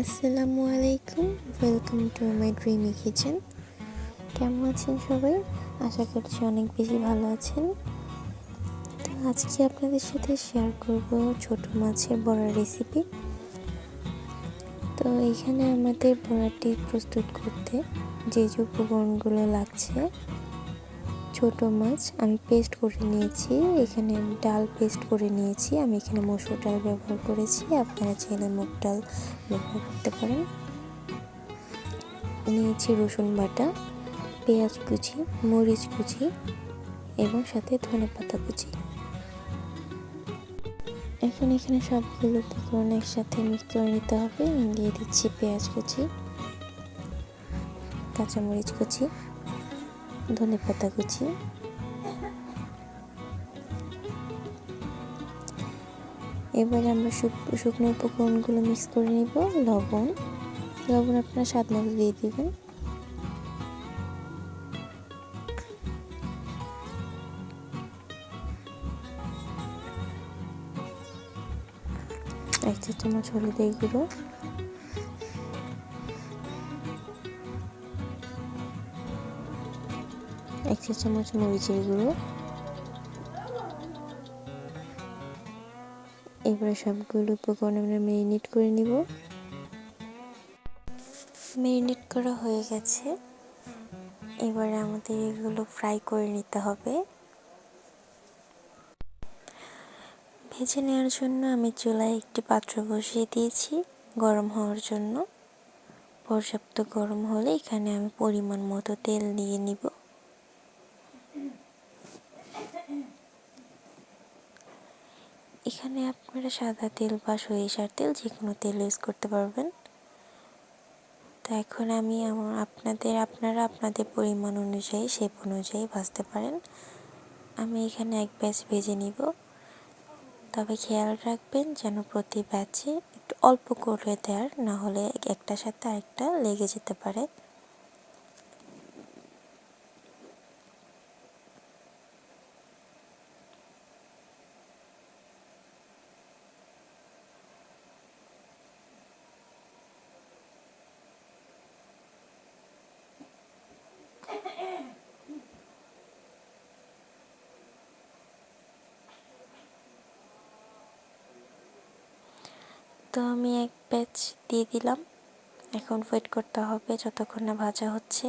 আসসালামু আলাইকুম welcome to my dreamy kitchen কেমন আছেন সবাই? আশা করছি অনেক বেশি ভালো আছেন। তো আজকে আপনাদের সাথে শেয়ার করব ছোট মাছের বড়া রেসিপি তো এখানে আমাদের বড়াটি প্রস্তুত করতে যে যে উপকরণগুলো লাগছে ছোট মাছ আমি পেস্ট করে নিয়েছি। এখানে ডাল পেস্ট করে নিয়েছি। আমি এখানে মসুর ডাল ব্যবহার করেছি। আপনারা চাইলে মুগ ডাল ব্যবহার করতে পারেন। নিয়েছি রসুন বাটা, পেঁয়াজ কুচি, মরিচ কুচি এবং সাথে ধনে পাতা কুচি। এখন এখানে সবগুলো উপকরণ একসাথে মিক্স করে নিতে হবে। দিয়ে দিচ্ছি পেঁয়াজ কুচি, কাঁচামরিচ কুচি। ধনে পাতা কুচি। এবার আমরা শুকনো উপকরণগুলো মিক্স করে নিব, লবণ। লবণ আপনারা স্বাদ মতো দিয়ে দিবেন। এক চা চামচ হলুদের গুঁড়ো। এক চা চামচ মরিচের গুঁড়ো। এবারে সবগুলো উপকরণ আমরা ম্যারিনেট করে নিব। ম্যারিনেট করা হয়ে গেছে। এবারে আমাদের এগুলো ফ্রাই করে নিতে হবে। ভেজে নেওয়ার জন্য আমি চুলায় একটি পাত্র বসিয়ে দিয়েছি গরম হওয়ার জন্য। পর্যাপ্ত গরম হলে এখানে আমি পরিমাণ মতো তেল নিয়ে নিব। এখানে আপনারা সাদা তেল বা সরিষার তেল যে কোনো তেল ইউজ করতে পারবেন। তো এখন আমি আমার আপনাদের, আপনারা আপনাদের পরিমাণ অনুযায়ী শেপ অনুযায়ী ভাজতে পারেন। আমি এখানে এক ব্যাচ ভেজে নিব। তবে খেয়াল রাখবেন যেন প্রতি ব্যাচে একটু অল্প করে দেওয়ার, না হলে একটার সাথে আরেকটা লেগে যেতে পারে। তো আমি এক ব্যাচ দিয়ে দিলাম। এখন ওয়েট করতে হবে যতক্ষণ না ভাজা হচ্ছে।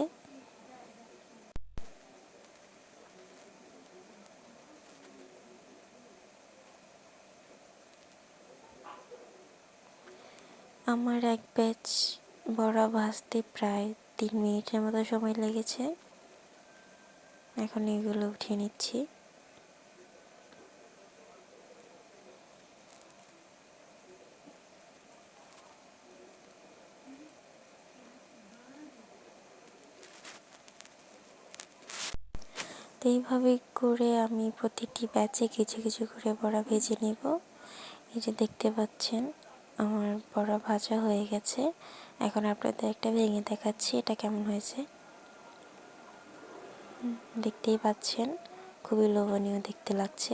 আমার এক ব্যাচ বড়া ভাজতে প্রায় তিন মিনিটের মতো সময় লেগেছে। এখন এগুলো উঠিয়ে নিচ্ছি। এইভাবে করে আমি প্রতিটি ব্যাচে কিছু কিছু করে বড়া ভেজে নিব। এই যে দেখতে পাচ্ছেন, আমার বড়া ভাজা হয়ে গেছে। এখন আপনাদের একটা ভেঙে দেখাচ্ছি, এটা কেমন হয়েছে। দেখতেই পাচ্ছেন, খুবই লোভনীয় দেখতে লাগছে।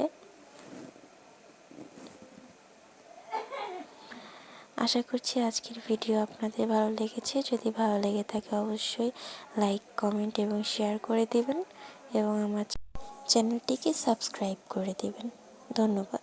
আশা করছি আজকের ভিডিও আপনাদের ভালো লেগেছে। যদি ভালো লেগে থাকে, অবশ্যই লাইক কমেন্ট এবং শেয়ার করে দিবেন। এবং আমার চ্যানেলটিকে সাবস্ক্রাইব করে দেবেন। ধন্যবাদ।